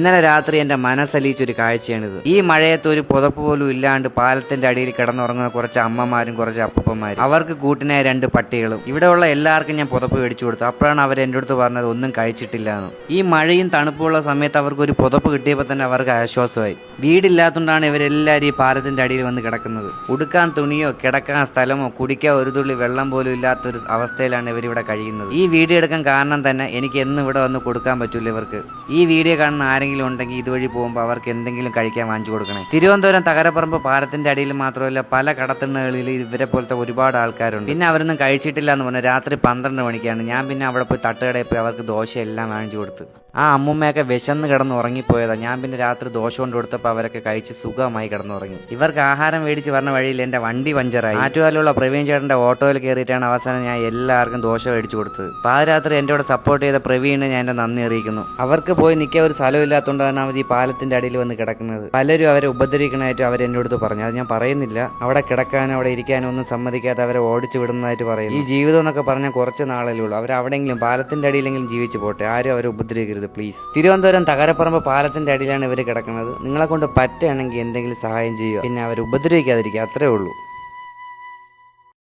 ഇന്നലെ രാത്രി എന്റെ മനസ്സലിയിച്ചൊരു കാഴ്ചയാണിത്. ഈ മഴയത്ത് ഒരു പുതപ്പ് പോലും ഇല്ലാണ്ട് പാലത്തിന്റെ അടിയിൽ കിടന്നുറങ്ങുന്ന കുറച്ച് അമ്മമാരും കുറച്ച് അപ്പൂപ്പന്മാരും. അവർക്ക് കൂട്ടിനായ രണ്ട് പട്ടികളും. ഇവിടെയുള്ള എല്ലാവർക്കും ഞാൻ പുതപ്പ് മേടിച്ചു കൊടുത്തു. അപ്പോഴാണ് അവർ എന്റെ അടുത്ത് പറഞ്ഞത് ഒന്നും കഴിച്ചിട്ടില്ല എന്ന് ഈ മഴയും തണുപ്പുള്ള സമയത്ത് അവർക്ക് ഒരു പുതപ്പ് കിട്ടിയപ്പോൾ തന്നെ അവർക്ക് ആശ്വാസമായി. വീടില്ലാത്തതുകൊണ്ടാണ് ഇവരെല്ലാവരും ഈ പാലത്തിന്റെ അടിയിൽ വന്ന് കിടക്കുന്നത്. ഉടുക്കാൻ തുണിയോ കിടക്കാൻ സ്ഥലമോ കുടിക്കാൻ ഒരു തുള്ളി വെള്ളം പോലും ഇല്ലാത്തൊരു അവസ്ഥയിലാണ് ഇവരിവിടെ കഴിയുന്നത്. ഈ വീഡിയോ എടുക്കാൻ കാരണം തന്നെ എനിക്ക് എന്നും ഇവിടെ വന്ന് കൊടുക്കാൻ പറ്റില്ല ഇവർക്ക്. ഈ വീഡിയോ കാണുന്ന ആരെങ്കിലും ഉണ്ടെങ്കിൽ ഇതുവഴി പോകുമ്പോൾ അവർക്ക് എന്തെങ്കിലും കഴിക്കാൻ വാങ്ങിച്ചു കൊടുക്കണേ. തിരുവനന്തപുരം തകരപ്പറമ്പ് പാലത്തിന്റെ അടിയിൽ മാത്രമല്ല പല കടത്തിണ്ണകളിൽ ഇവരെ പോലത്തെ ഒരുപാട് ആൾക്കാരുണ്ട്. പിന്നെ അവരൊന്നും കഴിച്ചിട്ടില്ല എന്ന് പറഞ്ഞാൽ രാത്രി പന്ത്രണ്ട് മണിക്കാണ്. ഞാൻ പിന്നെ അവിടെ പോയി തട്ടുകടയിൽ പോയി അവർക്ക് ദോശ എല്ലാം വാങ്ങിച്ചു കൊടുത്ത്. ആ അമ്മൂമ്മയൊക്കെ വിശന്ന് കിടന്ന് ഉറങ്ങിപ്പോയതാണ് ഞാൻ പിന്നെ രാത്രി ദോശ കൊണ്ട് കൊടുത്തപ്പോൾ അവരൊക്കെ കഴിച്ച് സുഖമായി കിടന്നുറങ്ങി. ഇവർക്ക് ആഹാരം മേടിച്ച് പറഞ്ഞ വഴിയിൽ എന്റെ വണ്ടി പഞ്ചറായി. ആറ്റുകാലുള്ള പ്രവീൺ ചേട്ടന്റെ ഓട്ടോയിൽ കയറിയിട്ടാണ് അവസാനം ഞാൻ എല്ലാവർക്കും ദോശ മേടിച്ചു കൊടുത്തത്. പാതിരാത്രി എന്റെ കൂടെ സപ്പോർട്ട് ചെയ്ത പ്രവീണിന് ഞാൻ എന്റെ നന്ദി അറിയിക്കുന്നു. അവർക്ക് പോയി നിൽക്കാൻ ഒരു സ്ഥലം തന്നെ അവർ ഈ പാലത്തിന്റെ അടിയിൽ വന്ന് കിടക്കുന്നത്. പലരും അവരെ ഉപദ്രവിക്കണമായിട്ട് അവർ എന്റെ അടുത്ത് പറഞ്ഞു. അത് ഞാൻ പറയുന്നില്ല. അവിടെ കിടക്കാനോ അവിടെ ഇരിക്കാനോ ഒന്നും സമ്മതിക്കാതെ അവരെ ഓടിച്ചു വിടുന്നതായിട്ട് പറയും ഈ ജീവിതം എന്നൊക്കെ പറഞ്ഞാൽ കുറച്ച് നാളല്ലേ ഉള്ളൂ. അവർ അവിടെയെങ്കിലും പാലത്തിന്റെ അടിയിലെങ്കിലും ജീവിച്ചു പോട്ടെ. ആരും അവരെ ഉപദ്രവിക്കരുത്. പ്ലീസ് തിരുവനന്തപുരം തകരപ്പറമ്പ് പാലത്തിന്റെ അടിയിലാണ് ഇവർ കിടക്കുന്നത്. നിങ്ങളെ കൊണ്ട് പറ്റുകയാണെങ്കിൽ എന്തെങ്കിലും സഹായം ചെയ്യുക. പിന്നെ അവർ ഉപദ്രവിക്കാതിരിക്കുക. അത്രേ ഉള്ളൂ.